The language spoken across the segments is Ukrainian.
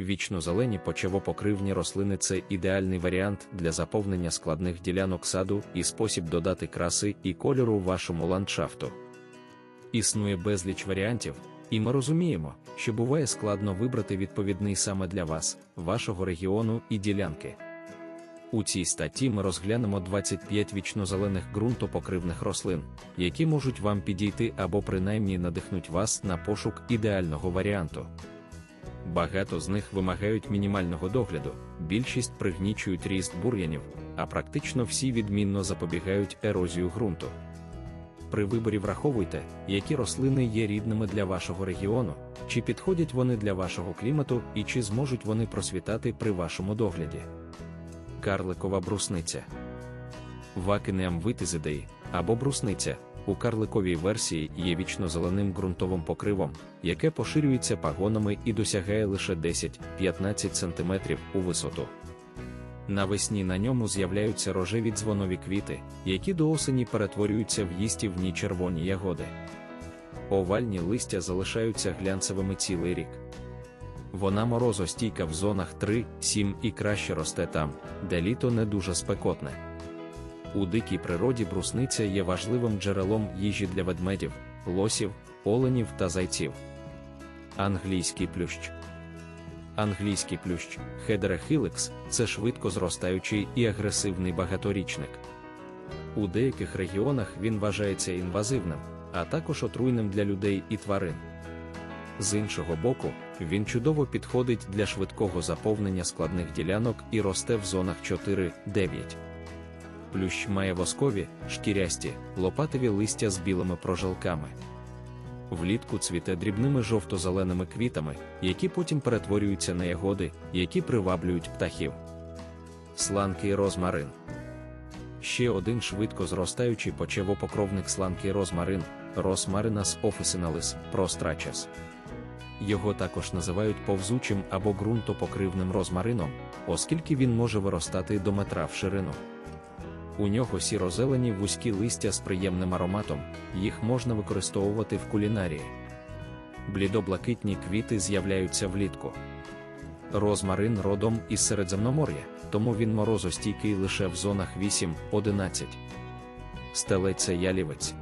Вічно-зелені почвопокривні рослини це ідеальний варіант для заповнення складних ділянок саду і спосіб додати краси і кольору вашому ландшафту. Існує безліч варіантів, і ми розуміємо, що буває складно вибрати відповідний саме для вас, вашого регіону і ділянки. У цій статті ми розглянемо 25 вічнозелених ґрунтопокривних рослин, які можуть вам підійти або принаймні надихнуть вас на пошук ідеального варіанту. Багато з них вимагають мінімального догляду, більшість пригнічують ріст бур'янів, а практично всі відмінно запобігають ерозію ґрунту. При виборі враховуйте, які рослини є рідними для вашого регіону, чи підходять вони для вашого клімату і чи зможуть вони просвітати при вашому догляді. Карликова брусниця. Вакинеам витизидеї або брусниця у карликовій версії є вічно-зеленим ґрунтовим покривом, яке поширюється пагонами і досягає лише 10-15 см у висоту. Навесні на ньому з'являються рожеві дзвонові квіти, які до осені перетворюються в їстівні червоні ягоди. Овальні листя залишаються глянцевими цілий рік. Вона морозостійка в зонах 3-7 і краще росте там, де літо не дуже спекотне. У дикій природі брусниця є важливим джерелом їжі для ведмедів, лосів, оленів та зайців. Англійський плющ. Англійський плющ Хедера хіликс це швидко зростаючий і агресивний багаторічник. У деяких регіонах він вважається інвазивним, а також отруйним для людей і тварин. З іншого боку, він чудово підходить для швидкого заповнення складних ділянок і росте в зонах 4-9. Плющ має воскові, шкірясті, лопатові листя з білими прожилками. Влітку цвіте дрібними жовто-зеленими квітами, які потім перетворюються на ягоди, які приваблюють птахів. Сланкий розмарин. Ще один швидко зростаючий почевопокровник сланкий розмарин Rosmarinus officinalis prostraches. Його також називають повзучим або ґрунтопокривним розмарином, оскільки він може виростати до метра в ширину. У нього сіро-зелені вузькі листя з приємним ароматом, їх можна використовувати в кулінарії. Блідоблакитні квіти з'являються влітку. Розмарин родом із Середземномор'я, тому він морозостійкий лише в зонах 8-11. Стелеця ялівець.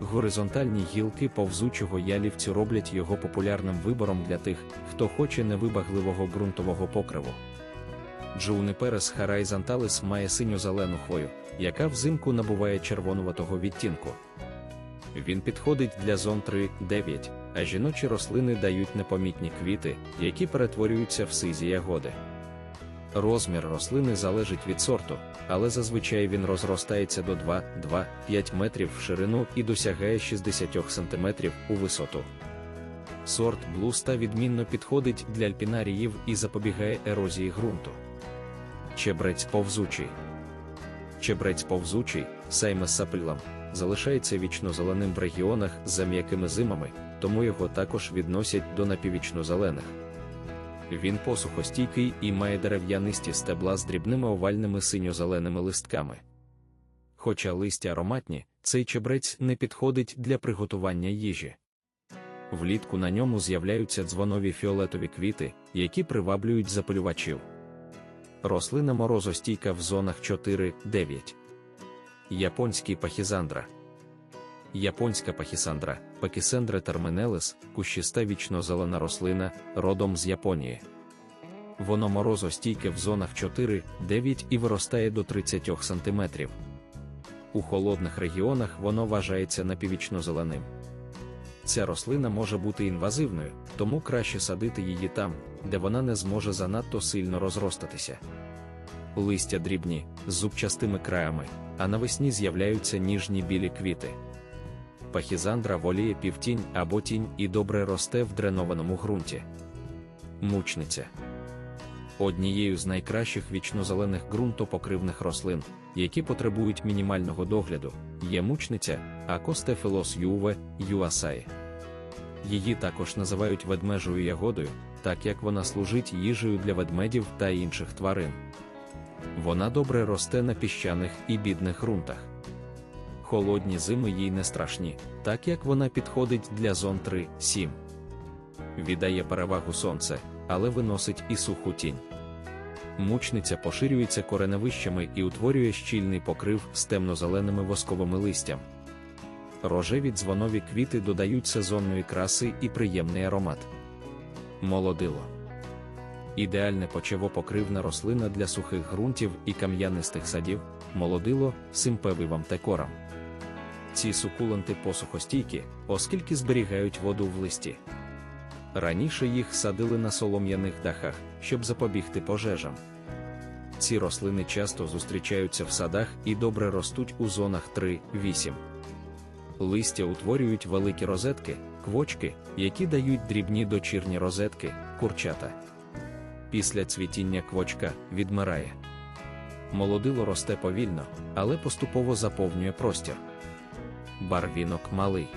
Горизонтальні гілки повзучого ялівцю роблять його популярним вибором для тих, хто хоче невибагливого ґрунтового покриву. Джуниперес харайзанталис має синьо-зелену хвою, яка взимку набуває червонуватого відтінку. Він підходить для зон 3-9, а жіночі рослини дають непомітні квіти, які перетворюються в сизі ягоди. Розмір рослини залежить від сорту, але зазвичай він розростається до 2-2-5 метрів в ширину і досягає 60 см у висоту. Сорт блуста відмінно підходить для альпінаріїв і запобігає ерозії ґрунту. Чебрець повзучий. Чебрець повзучий, сайме сапилам, залишається вічно-зеленим в регіонах з м'якими зимами, тому його також відносять до напіввічно-зелених. Він посухостійкий і має дерев'янисті стебла з дрібними овальними синьо-зеленими листками. Хоча листя ароматні, цей чебрець не підходить для приготування їжі. Влітку на ньому з'являються дзвонові фіолетові квіти, які приваблюють запилювачів. Рослина морозостійка в зонах 4-9. Японський пахізандра. Японська пахісандра, пакісендра терминелис, кущиста вічно-зелена рослина, родом з Японії. Воно морозостійке в зонах 4-9 і виростає до 30 см. У холодних регіонах воно вважається напіввічно-зеленим. Ця рослина може бути інвазивною, тому краще садити її там, де вона не зможе занадто сильно розростатися. Листя дрібні, з зубчастими краями, а навесні з'являються ніжні білі квіти. Пахізандра воліє півтінь або тінь і добре росте в дренованому ґрунті. Мучниця однією з найкращих вічнозелених ґрунтопокривних рослин, які потребують мінімального догляду, є мучниця Акостефілос юве юасаї. Її також називають ведмежою ягодою, так як вона служить їжею для ведмедів та інших тварин. Вона добре росте на піщаних і бідних ґрунтах. Холодні зими їй не страшні, так як вона підходить для зон 3-7. Віддає перевагу сонце, але виносить і суху тінь. Мучниця поширюється кореневищами і утворює щільний покрив з темно-зеленими восковими листям. Рожеві дзвонові квіти додають сезонної краси і приємний аромат. Молодило. Ідеальне почевопокривна рослина для сухих ґрунтів і кам'янистих садів, молодило симпевивам текорам. Ці сукуленти посухостійкі, оскільки зберігають воду в листі. Раніше їх садили на солом'яних дахах, щоб запобігти пожежам. Ці рослини часто зустрічаються в садах і добре ростуть у зонах 3-8. Листя утворюють великі розетки, квочки, які дають дрібні дочірні розетки, курчата. Після цвітіння квочка відмирає. Молодило росте повільно, але поступово заповнює простір. Барвінок малий.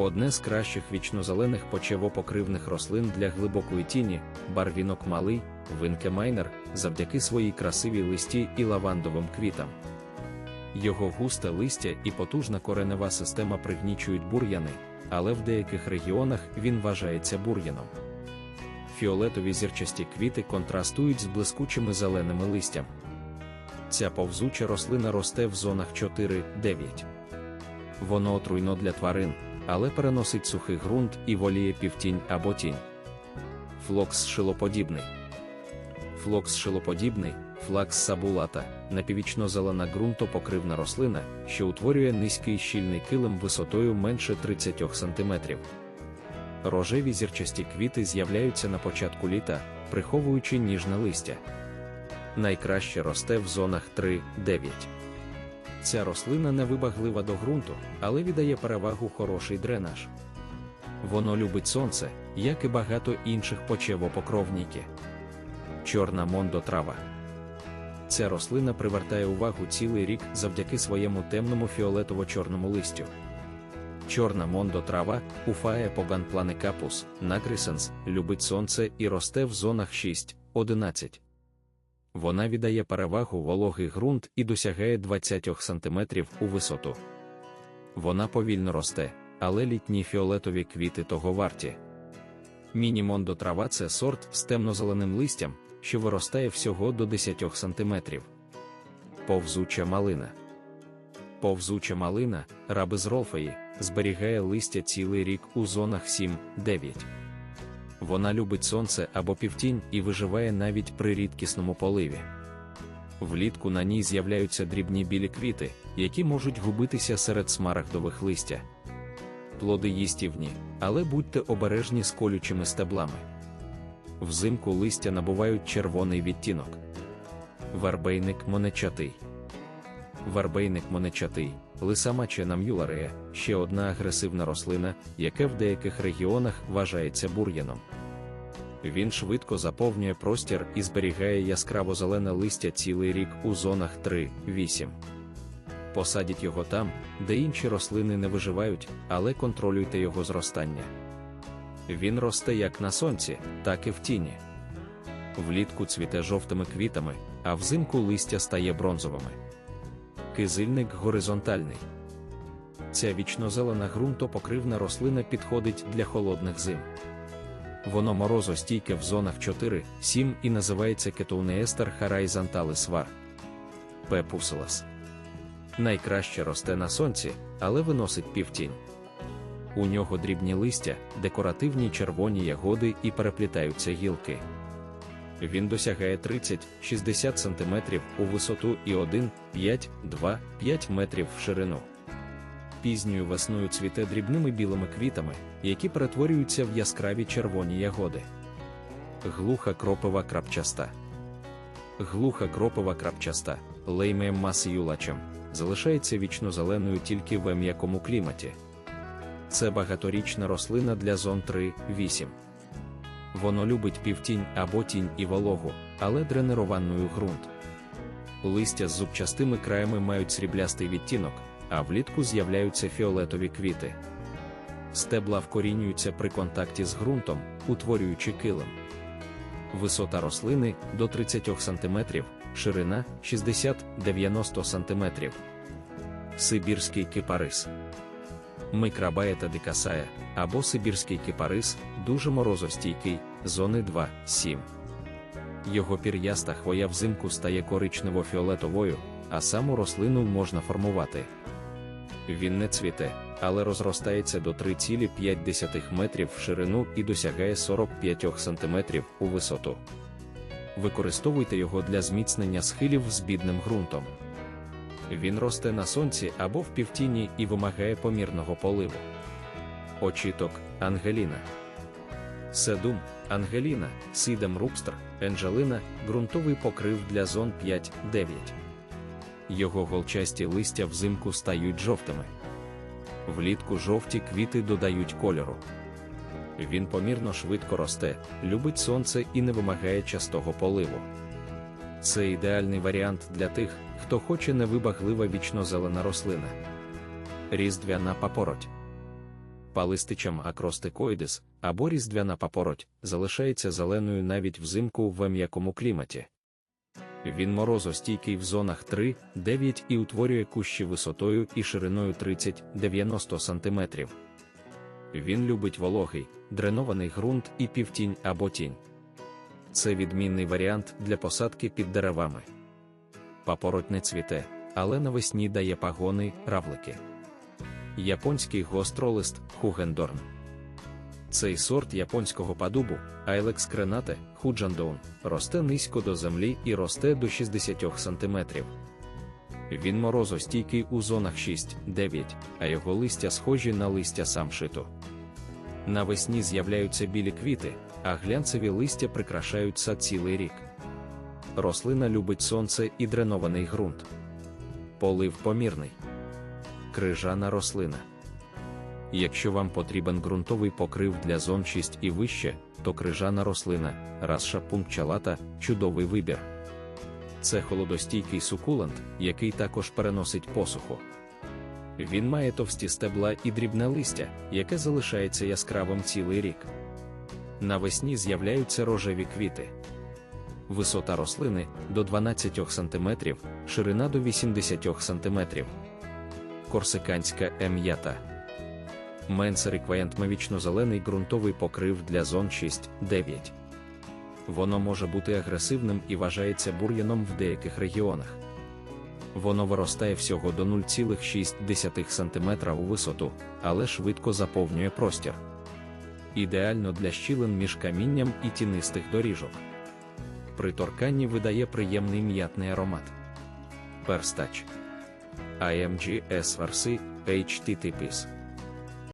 Одне з кращих вічнозелених почевопокривних рослин для глибокої тіні, барвінок малий, винке майнер, завдяки своїй красивій листі і лавандовим квітам. Його густе листя і потужна коренева система пригнічують бур'яни, але в деяких регіонах він вважається бур'яном. Фіолетові зірчасті квіти контрастують з блискучими зеленими листям. Ця повзуча рослина росте в зонах 4-9. Воно отруйно для тварин, але переносить сухий ґрунт і воліє півтінь або тінь. Флокс шилоподібний. Флокс шилоподібний, флакс сабулата, напівічно-зелена ґрунтопокривна рослина, що утворює низький щільний килим висотою менше 30 см. Рожеві зірчасті квіти з'являються на початку літа, приховуючи ніжне листя. Найкраще росте в зонах 3-9. Ця рослина не вибаглива до ґрунту, але віддає перевагу хороший дренаж. Воно любить сонце, як і багато інших почевопокровніки. Чорна мондотрава. Ця рослина привертає увагу цілий рік завдяки своєму темному фіолетово-чорному листю. Чорна мондотрава, уфає поганпланикапус, нагрисенс, любить сонце і росте в зонах 6-11. Вона віддає перевагу вологий ґрунт і досягає 20 см у висоту. Вона повільно росте, але літні фіолетові квіти того варті. Мінімондотрава це сорт з темно-зеленим листям, що виростає всього до 10 см. Повзуча малина. Повзуча малина, раби з ролфеї, зберігає листя цілий рік у зонах 7-9. Вона любить сонце або півтінь і виживає навіть при рідкісному поливі. Влітку на ній з'являються дрібні білі квіти, які можуть губитися серед смарагдових листя. Плоди їстівні, але будьте обережні з колючими стеблами. Взимку листя набувають червоний відтінок. Варбейник монечатий. Варбейник монечатий, лисамачена мюларея, ще одна агресивна рослина, яка в деяких регіонах вважається бур'яном. Він швидко заповнює простір і зберігає яскраво зелене листя цілий рік у зонах 3-8. Посадіть його там, де інші рослини не виживають, але контролюйте його зростання. Він росте як на сонці, так і в тіні. Влітку цвіте жовтими квітами, а взимку листя стає бронзовими. Кизильник горизонтальний. Ця вічнозелена ґрунтопокривна рослина підходить для холодних зим. Воно морозостійке в зонах 4-7 і називається кетоунеестер харайзанталис вар. П. пусилас. Найкраще росте на сонці, але виносить півтінь. У нього дрібні листя, декоративні червоні ягоди і переплітаються гілки. Він досягає 30-60 см у висоту і 1-5-2-5 метрів в ширину. Пізньою весною цвіте дрібними білими квітами, які перетворюються в яскраві червоні ягоди. Глуха кропова крапчаста. Глуха кропова крапчаста, леймеєм масіюлачем, залишається вічно зеленою тільки в м'якому кліматі. Це багаторічна рослина для зон 3-8. Воно любить півтінь або тінь і вологу, але дренированою ґрунт. Листя з зубчастими краями мають сріблястий відтінок, а влітку з'являються фіолетові квіти. Стебла вкорінюються при контакті з ґрунтом, утворюючи килим. Висота рослини до 30 см, ширина 60-90 см. Сибірський кипарис. Микрабаєта дикасая або сибірський кипарис дуже морозостійкий, зони 2-7. Його пір'яста хвоя взимку стає коричнево-фіолетовою, а саму рослину можна формувати. Він не цвіте, але розростається до 3,5 метрів в ширину і досягає 45 см у висоту. Використовуйте його для зміцнення схилів з бідним ґрунтом. Він росте на сонці або в півтіні і вимагає помірного поливу. Очіток Ангеліна. Седум, Ангеліна, Сідем Рубстер, Енджелина, ґрунтовий покрив для зон 5-9. Його голчасті листя взимку стають жовтими. Влітку жовті квіти додають кольору. Він помірно швидко росте, любить сонце і не вимагає частого поливу. Це ідеальний варіант для тих, хто хоче невибаглива вічнозелена рослина. Різдвяна папороть. Палистичам акростикоїдис або різдвяна папороть залишається зеленою навіть взимку в м'якому кліматі. Він морозостійкий в зонах 3-9 і утворює кущі висотою і шириною 30-90 см. Він любить вологий, дренований ґрунт і півтінь або тінь. Це відмінний варіант для посадки під деревами. Папороть не цвіте, але навесні дає пагони, равлики. Японський гостролист Хугендорн. Цей сорт японського падубу, Айлекс кренате, худжандоун, росте низько до землі і росте до 60 см. Він морозостійкий у зонах 6-9, а його листя схожі на листя самшиту. Навесні з'являються білі квіти, а глянцеві листя прикрашають сад цілий рік. Рослина любить сонце і дренований ґрунт. Полив помірний. Крижана рослина. Якщо вам потрібен ґрунтовий покрив для зон 6 і вище, то крижана рослина, расша пункчалата – чудовий вибір. Це холодостійкий сукулент, який також переносить посуху. Він має товсті стебла і дрібне листя, яке залишається яскравим цілий рік. Навесні з'являються рожеві квіти. Висота рослини до 12 см, ширина до 80 см. Корсиканська ем'ята. Менсерикваєнт мавічно-зелений ґрунтовий покрив для зон 6-9. Воно може бути агресивним і вважається бур'яном в деяких регіонах. Воно виростає всього до 0,6 см у висоту, але швидко заповнює простір. Ідеально для щілин між камінням і тінистих доріжок. При торканні видає приємний м'ятний аромат. Перстач. IMG SRC HTTPS